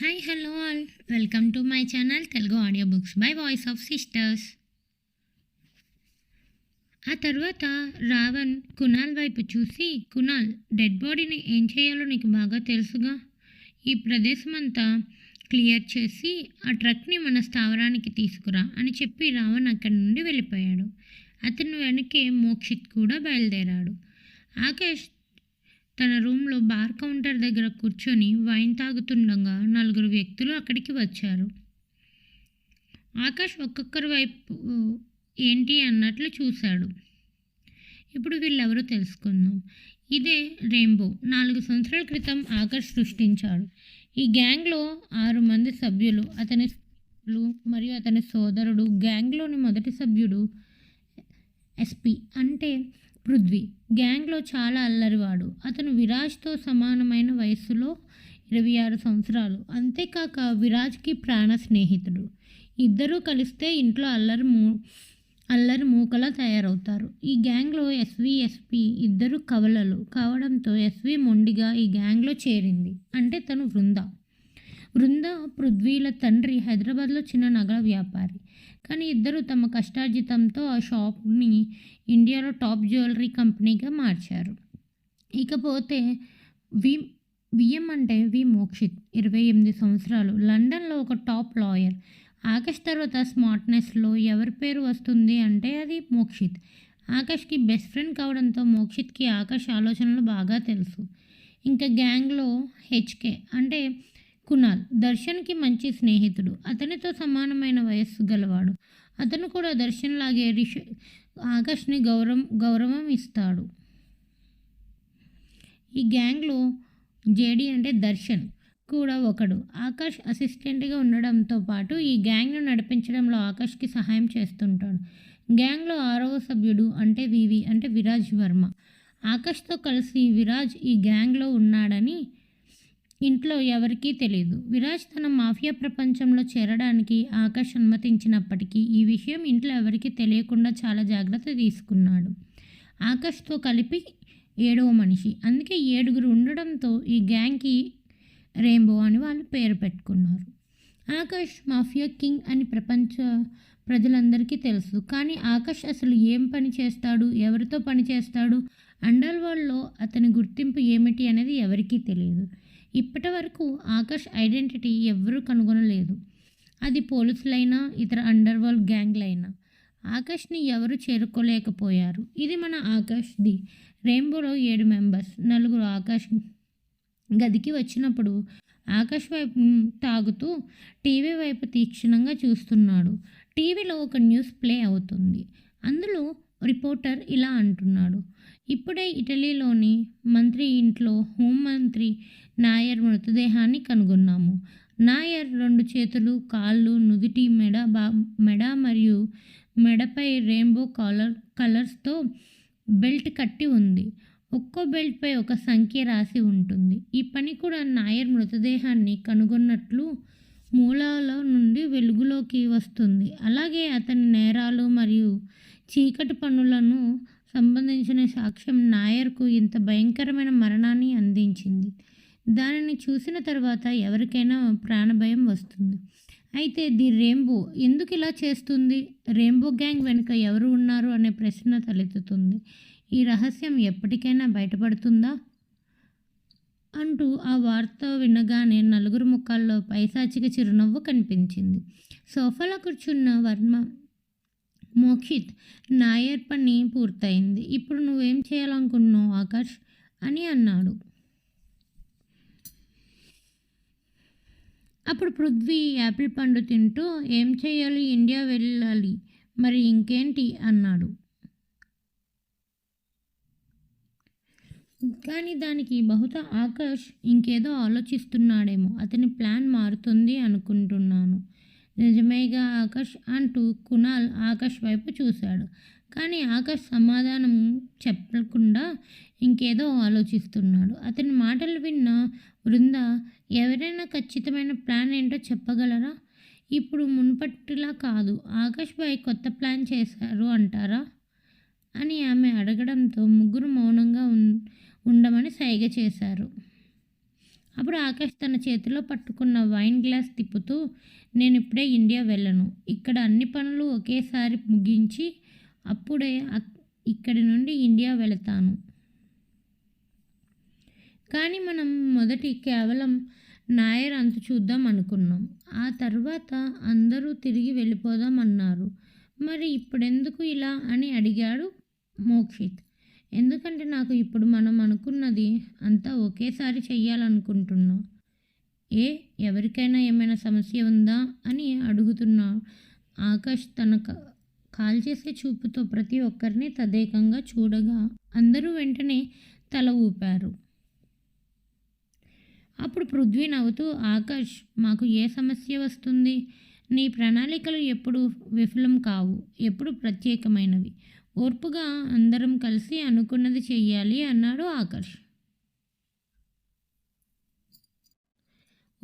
Hi hello all welcome to my channel Telugu audio books by voice of sisters ఆ తర్వాత రావణ్ కునాల్ వైపు చూసి Kunal dead బాడీని ఏం చేయాలో నీకు బాగా తెలుసుగా? ఈ ప్రదేశం అంతా క్లియర్ చేసి ఆ ట్రక్ని మన స్థావరానికి తీసుకురా అని చెప్పి రావణ్ అక్కడి నుండి వెళ్ళిపోయాడు. అతను వెనకే మోక్షిత్ కూడా బయలుదేరాడు. ఆకాష్ తన రూమ్లో బార్ కౌంటర్ దగ్గర కూర్చొని వైన్ తాగుతుండగా నలుగురు వ్యక్తులు అక్కడికి వచ్చారు. ఆకాష్ ఒక్కొక్కరి వైపు ఏంటి? అన్నట్లు చూశాడు. ఇప్పుడు వీళ్ళెవరో తెలుసుకుందాం. ఇదే రెయిన్బో. నాలుగు సంవత్సరాల క్రితం ఆకాష్ సృష్టించాడు. ఈ గ్యాంగ్లో ఆరు మంది సభ్యులు అతని మరియు అతని సోదరుడు గ్యాంగ్లోని మొదటి సభ్యుడు ఎస్పి అంటే పృథ్వీ గ్యాంగ్లో చాలా అల్లరివాడు. అతను విరాజ్తో సమానమైన వయస్సులో ఇరవై ఆరు సంవత్సరాలు. అంతేకాక విరాజ్కి ప్రాణ స్నేహితుడు. ఇద్దరూ కలిస్తే ఇంట్లో అల్లరి మూ అల్లరి మూకలా తయారవుతారు. ఈ గ్యాంగ్లో ఎస్వి ఎస్పి ఇద్దరు కవలలు కావడంతో ఎస్వి మొండిగా ఈ గ్యాంగ్లో చేరింది. అంటే తను వృంద. బృంద పృథ్వీల తండ్రి హైదరాబాద్లో చిన్న నగల వ్యాపారి. కానీ ఇద్దరు తమ కష్టార్జితంతో ఆ షాప్ని ఇండియాలో టాప్ జ్యువెలరీ కంపెనీగా మార్చారు. ఇకపోతే వి విఎం అంటే వి మోక్షిత్ ఇరవై ఎనిమిది సంవత్సరాలు. లండన్లో ఒక టాప్ లాయర్. ఆకాష్ తర్వాత స్మార్ట్నెస్లో ఎవరి పేరు వస్తుంది అంటే అది మోక్షిత్. ఆకాష్కి బెస్ట్ ఫ్రెండ్ కావడంతో మోక్షిత్కి ఆకాష్ ఆలోచనలు బాగా తెలుసు. ఇంకా గ్యాంగ్లో హెచ్కే అంటే కునాల్ దర్శన్కి మంచి స్నేహితుడు. అతనితో సమానమైన వయస్సు గలవాడు. అతను కూడా దర్శన్ లాగే రిష ఆకాష్ని గౌరవం గౌరవం ఇస్తాడు. ఈ గ్యాంగ్లో జేడి అంటే దర్శన్ కూడా ఒకడు. ఆకాష్ అసిస్టెంట్గా ఉండడంతో పాటు ఈ గ్యాంగ్ను నడిపించడంలో ఆకాష్కి సహాయం చేస్తుంటాడు. గ్యాంగ్లో ఆరవ సభ్యుడు అంటే వివి అంటే విరాజ్ వర్మ. ఆకాష్తో కలిసి విరాజ్ ఈ గ్యాంగ్లో ఉన్నాడని ఇంట్లో ఎవరికీ తెలియదు విరాజ్ తన మాఫియా ప్రపంచంలో చేరడానికి ఆకాష్ అనుమతించినప్పటికీ ఈ విషయం ఇంట్లో ఎవరికీ తెలియకుండా చాలా జాగ్రత్త తీసుకున్నాడు. ఆకాష్తో కలిపి ఏడవ మనిషి. అందుకే ఏడుగురు ఉండడంతో ఈ గ్యాంగ్కి రెయిన్బో అని వాళ్ళు పేరు పెట్టుకున్నారు. ఆకాష్ మాఫియా కింగ్ అని ప్రపంచ ప్రజలందరికీ తెలుసు. కానీ ఆకాష్ అసలు ఏం పని చేస్తాడు? ఎవరితో పని చేస్తాడు? అండర్ వరల్డ్లో అతని గుర్తింపు ఏమిటి అనేది ఎవరికీ తెలియదు ఇప్పటి వరకు ఆకాష్ ఐడెంటిటీ ఎవ్వరూ కనుగొనలేదు. అది పోలీసులైనా ఇతర అండర్ వరల్డ్ గ్యాంగ్లైనా. ఆకాష్ని ఎవరు చేరుకోలేకపోయారు. ఇది మన ఆకాష్ది రెయిన్బోలో ఏడు మెంబర్స్. నలుగురు ఆకాష్ గదికి వచ్చినప్పుడు ఆకాష్ వైపు తాగుతూ టీవీ వైపు తీక్షణంగా చూస్తున్నాడు. టీవీలో ఒక న్యూస్ ప్లే అవుతుంది. అందులో రిపోర్టర్ ఇలా అంటున్నాడు. ఇప్పుడే ఇటలీలోని మంత్రి ఇంట్లో హోంమంత్రి నాయర్ మృతదేహాన్ని కనుగొన్నాము. నాయర్ రెండు చేతులు కాళ్ళు నుదిటి మెడ బా మెడ మరియు మెడపై రెయిన్బో కాలర్ కలర్స్తో బెల్ట్ కట్టి ఉంది. ఒక్కో బెల్ట్పై ఒక సంఖ్య రాసి ఉంటుంది. ఈ పని కూడా నాయర్ మృతదేహాన్ని కనుగొన్నట్లు మూలాల నుండి వెలుగులోకి వస్తుంది. అలాగే అతని నేరాలు మరియు చీకటి పనులను సంబంధించిన సాక్ష్యం నాయర్కు ఇంత భయంకరమైన మరణాన్ని అందించింది. దానిని చూసిన తర్వాత ఎవరికైనా ప్రాణభయం వస్తుంది. అయితే ది రెయిన్బో ఎందుకు ఇలా చేస్తుంది? రెయిన్బో గ్యాంగ్ వెనుక ఎవరు ఉన్నారు అనే ప్రశ్న తలెత్తుతుంది. ఈ రహస్యం ఎప్పటికైనా బయటపడుతుందా? అంటూ ఆ వార్త వినగానే నలుగురు ముఖాల్లో పైశాచిక చిరునవ్వు కనిపించింది. సోఫాలో కూర్చున్న వర్మ మోక్షిత్ నాయర్ పని పూర్తయింది. ఇప్పుడు నువ్వేం చేయాలనుకున్నావు ఆకాష్? అని అన్నాడు. అప్పుడు పృథ్వీ యాపిల్ పండు తింటూ ఏం చేయాలి ఇండియా వెళ్ళాలి. మరి ఇంకేంటి? అన్నాడు. కానీ దానికి బహుశా ఆకాష్ ఇంకేదో ఆలోచిస్తున్నాడేమో. అతని ప్లాన్ మారుతుంది అనుకుంటున్నాను. నిజమేగా ఆకాష్? అంటూ కునాల్ ఆకాష్ వైపు చూశాడు. కానీ ఆకాష్ సమాధానం చెప్పకుండా ఇంకేదో ఆలోచిస్తున్నాడు. అతని మాటలు విన్న బృంద ఎవరైనా ఖచ్చితమైన ప్లాన్ ఏంటో చెప్పగలరా? ఇప్పుడు మునుపటిలా కాదు. ఆకాష్ బాయ్ కొత్త ప్లాన్ చేశారు అంటారా? అని ఆమె అడగడంతో ముగ్గురు మౌనంగా ఉన్ ఉండమని సైగ చేశారు. అప్పుడు ఆకాష్ తన చేతిలో పట్టుకున్న వైన్ గ్లాస్ తిప్పుతూ నేను ఇప్పుడే ఇండియా వెళ్ళను. ఇక్కడ అన్ని పనులు ఒకేసారి ముగించి అప్పుడే ఇక్కడి నుండి ఇండియా వెళతాను. కానీ మనం మొదటి కేవలం నాయర్ అంత చూద్దాం అనుకున్నాం. ఆ తర్వాత అందరూ తిరిగి వెళ్ళిపోదాం అన్నారు. మరి ఇప్పుడెందుకు ఇలా అని అడిగాడు మోక్షిత్. ఎందుకంటే నాకు ఇప్పుడు మనం అనుకున్నది అంతా ఒకేసారి చెయ్యాలనుకుంటున్నా. ఏ ఎవరికైనా ఏమైనా సమస్య ఉందా అని అడుగుతున్నా ఆకాష్ తన కాల్చేసే కాల్ చేసే చూపుతో ప్రతి ఒక్కరిని తదేకంగా చూడగా అందరూ వెంటనే తల ఊపారు. అప్పుడు పృథ్వీ నవ్వుతూ ఆకాష్ మాకు ఏ సమస్య వస్తుంది? నీ ప్రణాళికలు ఎప్పుడు విఫలం కావు ఎప్పుడు ప్రత్యేకమైనవి. ఓర్పుగా అందరం కలిసి అనుకున్నది చెయ్యాలి అన్నాడు ఆకాష్.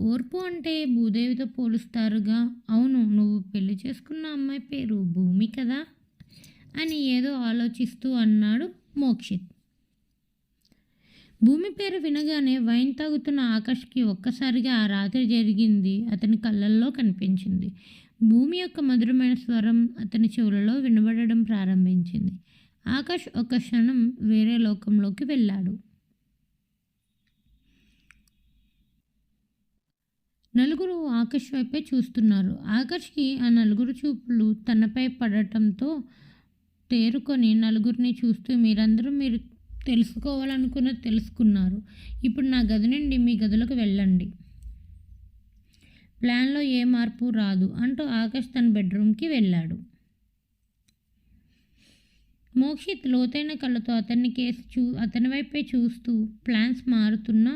ఓర్పు అంటే భూదేవితో పోలుస్తారుగా. అవును నువ్వు పెళ్ళి చేసుకున్న అమ్మాయి పేరు భూమి కదా? అని ఏదో ఆలోచిస్తూ అన్నాడు మోక్షిత్. భూమి పేరు వినగానే వైన్ తాగుతున్న ఆకాష్కి ఒక్కసారిగా ఆ రాత్రి జరిగింది. అతని కళ్ళల్లో కనిపించింది. భూమి యొక్క మధురమైన స్వరం అతని చెవులలో వినబడడం ప్రారంభించింది. ఆకాష్ ఒక క్షణం వేరే లోకంలోకి వెళ్ళాడు. నలుగురు ఆకాష్ వైపే చూస్తున్నారు. ఆకాష్కి ఆ నలుగురు చూపులు తనపై పడటంతో తేరుకొని నలుగురిని చూస్తూ మీరందరూ మీరు తెలుసుకోవాలనుకున్నది తెలుసుకున్నారు. ఇప్పుడు నా గది నుండి మీ గదులకు వెళ్ళండి. ప్లాన్లో ఏ మార్పు రాదు అంటూ ఆకాష్ తన బెడ్రూమ్కి వెళ్ళాడు. మోక్షిత్ లోతైన కళ్ళతో అతన్ని కేసు చూ అతని వైపే చూస్తూ ప్లాన్స్ మారుతున్నా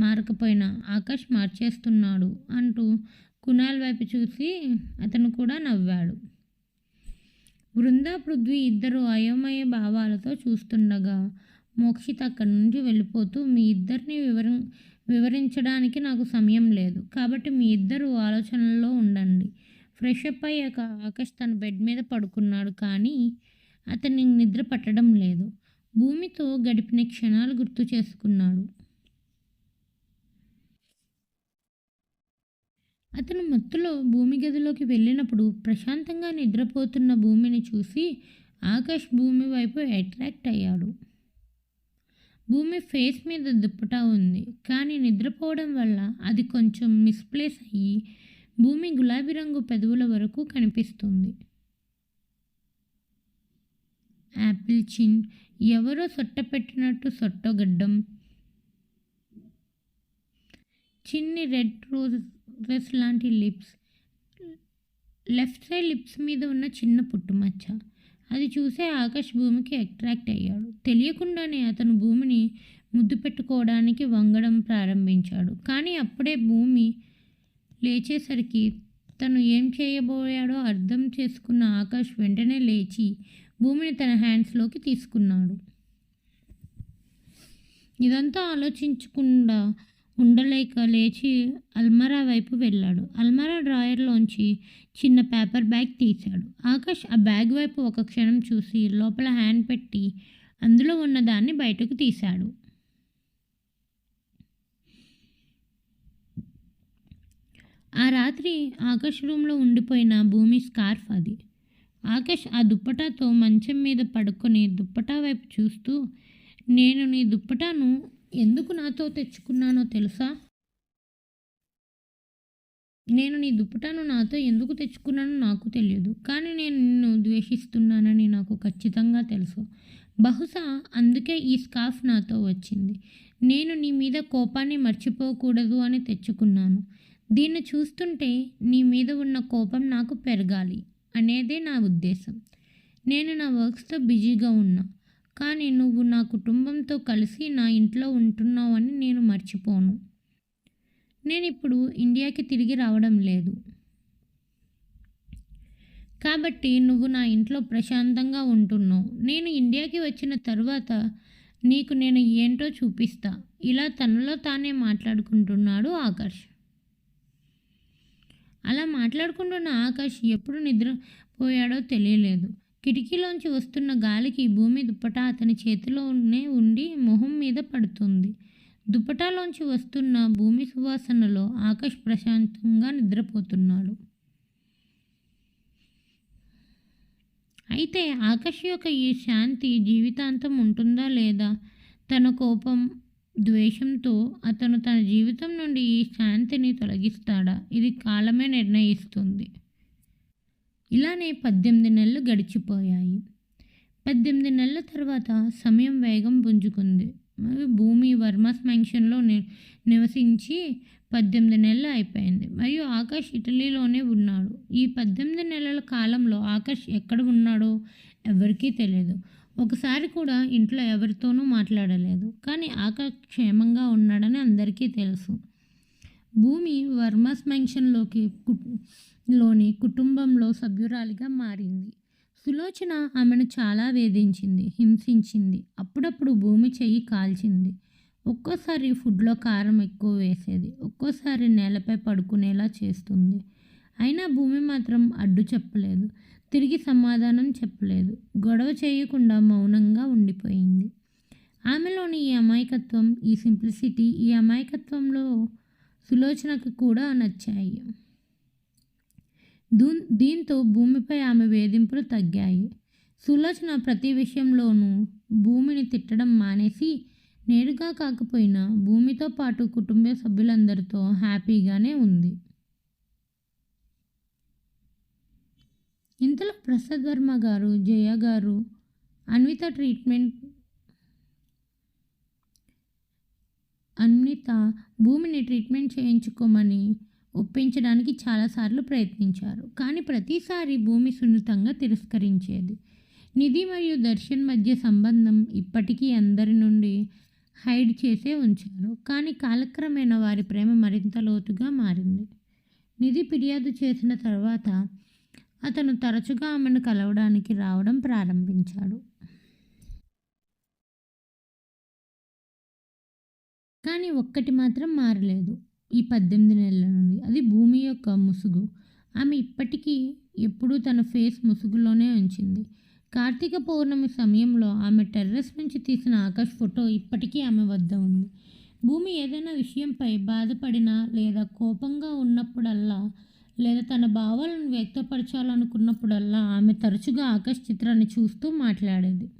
మారకపోయినా ఆకాష్ మార్చేస్తున్నాడు అంటూ కునాల్ వైపు చూసి అతను కూడా నవ్వాడు. బృందా పృథ్వీ ఇద్దరు అయోమయ భావాలతో చూస్తుండగా మోక్షిత్ అక్కడి నుంచి వెళ్ళిపోతూ మీ ఇద్దరిని వివర వివరించడానికి నాకు సమయం లేదు. కాబట్టి మీ ఇద్దరు ఆలోచనల్లో ఉండండి. ఫ్రెష్ అప్ అయ్యాక ఆకాష్ తన బెడ్ మీద పడుకున్నాడు కానీ అతన్ని నిద్ర పట్టడం లేదు. భూమితో గడిపిన క్షణాలు గుర్తు చేసుకున్నాడు. అతను మత్తులో భూమి గదిలోకి వెళ్ళినప్పుడు ప్రశాంతంగా నిద్రపోతున్న భూమిని చూసి ఆకాష్ భూమి వైపు అట్రాక్ట్ అయ్యాడు. భూమి ఫేస్ మీద దుప్పటా ఉంది. కానీ నిద్రపోవడం వల్ల అది కొంచెం మిస్ప్లేస్ అయ్యి భూమి గులాబీ రంగు పెదవుల వరకు కనిపిస్తుంది. యాపిల్ చిన్. ఎవరో సొట్టపెట్టినట్టు సొట్టగడ్డం. చిన్ని రెడ్ రోజెస్ లాంటి లిప్స్. లెఫ్ట్ సైడ్ లిప్స్ మీద ఉన్న చిన్న పుట్టుమచ్చ అది చూసే ఆకాష్ భూమికి అట్రాక్ట్ అయ్యాడు. తెలియకుండానే అతను భూమిని ముద్దు పెట్టుకోవడానికి వంగడం ప్రారంభించాడు. కానీ అప్పుడే భూమి లేచేసరికి తను ఏం చేయబోయాడో అర్థం చేసుకున్న ఆకాష్ వెంటనే లేచి భూమిని తన హ్యాండ్స్లోకి తీసుకున్నాడు. ఇదంతా ఆలోచించకుండా ఉండలేక లేచి అల్మరా వైపు వెళ్ళాడు. అల్మరా డ్రాయర్లోంచి చిన్న పేపర్ బ్యాగ్ తీశాడు. ఆకాష్ ఆ బ్యాగ్ వైపు ఒక క్షణం చూసి లోపల హ్యాండ్ పెట్టి అందులో ఉన్న దాన్ని బయటకు తీశాడు. ఆ రాత్రి ఆకాష్ రూమ్లో ఉండిపోయిన భూమి స్కార్ఫ్ అది. ఆకాష్ ఆ దుప్పటాతో మంచం మీద పడుకొని దుప్పటా వైపు చూస్తూ నేను నీ దుప్పటాను ఎందుకు నాతో తెచ్చుకున్నానో తెలుసా? నేను నీ దుప్పటాను నాతో ఎందుకు తెచ్చుకున్నానో నాకు తెలియదు. కానీ నేను నిన్ను ద్వేషిస్తున్నానని నాకు ఖచ్చితంగా తెలుసు. బహుశా అందుకే ఈ స్కార్ఫ్ నాతో వచ్చింది. నేను నీ మీద కోపాన్ని మర్చిపోకూడదు అని తెచ్చుకున్నాను. దీన్ని చూస్తుంటే నీ మీద ఉన్న కోపం నాకు పెరగాలి. అనేదే నా ఉద్దేశం. నేను నా వర్క్స్తో బిజీగా ఉన్నా కానీ నువ్వు నా కుటుంబంతో కలిసి నా ఇంట్లో ఉంటున్నావని నేను మర్చిపోను. నేను ఇప్పుడు ఇండియాకి తిరిగి రావడం లేదు. కాబట్టి నువ్వు నా ఇంట్లో ప్రశాంతంగా ఉంటున్నావు. నేను ఇండియాకి వచ్చిన తర్వాత నీకు నేను ఏంటో చూపిస్తా. ఇలా తనలో తానే మాట్లాడుకుంటున్నాడు ఆకర్ష్. అలా మాట్లాడుకుంటున్న ఆకాష్ ఎప్పుడు నిద్రపోయాడో తెలియలేదు. కిటికీలోంచి వస్తున్న గాలికి భూమి దుప్పట అతని చేతిలోనే ఉండి మొహం మీద పడుతుంది. దుప్పటాలోంచి వస్తున్న భూమి సువాసనలో ఆకాష్ ప్రశాంతంగా నిద్రపోతున్నాడు. అయితే ఆకాష్ యొక్క ఈ శాంతి జీవితాంతం ఉంటుందా లేదా? తన కోపం ద్వేషంతో అతను తన జీవితం నుండి ఈ శాంతిని తొలగిస్తాడా? ఇది కాలమే నిర్ణయిస్తుంది. ఇలానే పద్దెనిమిది నెలలు గడిచిపోయాయి. పద్దెనిమిది నెలల తర్వాత సమయం వేగం పుంజుకుంది. మరియు భూమి వర్మస్ మ్యాన్షన్లో ని నివసించి పద్దెనిమిది నెలలు అయిపోయింది. మరియు ఆకాష్ ఇటలీలోనే ఉన్నాడు. ఈ పద్దెనిమిది నెలల కాలంలో ఆకాష్ ఎక్కడ ఉన్నాడో ఎవరికీ తెలియదు ఒకసారి కూడా ఇంట్లో ఎవరితోనూ మాట్లాడలేదు. కానీ ఆకాష్ క్షేమంగా ఉన్నాడని అందరికీ తెలుసు. భూమి వర్మస్ మెన్షన్లోకి లోని కుటుంబంలో సభ్యురాలిగా మారింది. సులోచన ఆమెను చాలా వేధించింది హింసించింది. అప్పుడప్పుడు భూమి చెయ్యి కాల్చింది. ఒక్కోసారి ఫుడ్లో కారం ఎక్కువ వేసేది. ఒక్కోసారి నేలపై పడుకునేలా చేస్తుంది. అయినా భూమి మాత్రం అడ్డు చెప్పలేదు. తిరిగి సమాధానం చెప్పలేదు. గొడవ చేయకుండా మౌనంగా ఉండిపోయింది. ఆమెలోని ఈ అమాయకత్వం ఈ సింప్లిసిటీ ఈ అమాయకత్వంలో సులోచనకు కూడా నచ్చాయి. దూ దీంతో భూమిపై ఆమె వేధింపులు తగ్గాయి. సులోచన ప్రతి విషయంలోనూ భూమిని తిట్టడం మానేసి నేరుగా కాకపోయినా భూమితో పాటు కుటుంబ సభ్యులందరితో హ్యాపీగానే ఉంది. ఇంతలో ప్రసాద్ వర్మ గారు జయ గారు అన్విత ట్రీట్మెంట్ అన్విత భూమిని ట్రీట్మెంట్ చేయించుకోమని ఒప్పించడానికి చాలాసార్లు ప్రయత్నించారు. కానీ ప్రతిసారి భూమి సున్నితంగా తిరస్కరించేది. నిధి మరియు దర్శన్ మధ్య సంబంధం ఇప్పటికీ అందరి నుండి హైడ్ చేసే ఉంచారు. కానీ కాలక్రమేణా వారి ప్రేమ మరింత లోతుగా మారింది. నిధి ఫిర్యాదు చేసిన తర్వాత అతను తరచుగా ఆమెను కలవడానికి రావడం ప్రారంభించాడు. కానీ ఒక్కటి మాత్రం మారలేదు. ఈ పద్దెనిమిది నెలల నుండి అది భూమి యొక్క ముసుగు. ఆమె ఇప్పటికీ ఎప్పుడూ తన ఫేస్ ముసుగులోనే ఉంచింది. కార్తీక పౌర్ణమి సమయంలో ఆమె టెర్రస్ నుంచి తీసిన ఆకాష్ ఫోటో ఇప్పటికీ ఆమె వద్ద ఉంది. భూమి ఏదైనా విషయంపై బాధపడినా లేదా కోపంగా ఉన్నప్పుడల్లా లేదా తన భావాలను వ్యక్తపరచాలనుకున్నప్పుడల్లా ఆమె తరచుగా ఆకాష్ చిత్రాన్ని చూస్తూ మాట్లాడేది.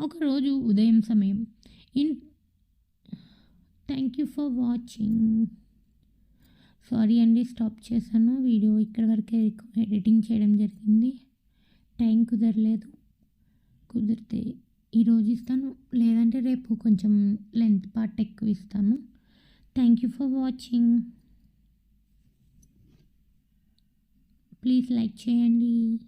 ఒకరోజు ఉదయం సమయం. In thank you for watching. Sorry అండి స్టాప్ చేశాను. వీడియో ఇక్కడ వరకే ఎడిటింగ్ చేయడం జరిగింది. టైం కుదరలేదు. కుదిరితే ఈరోజు ఇస్తాను. లేదంటే రేపు కొంచెం లెంత్ పార్ట్ ఎక్కువ ఇస్తాను. Thank you for watching. Please like, chandy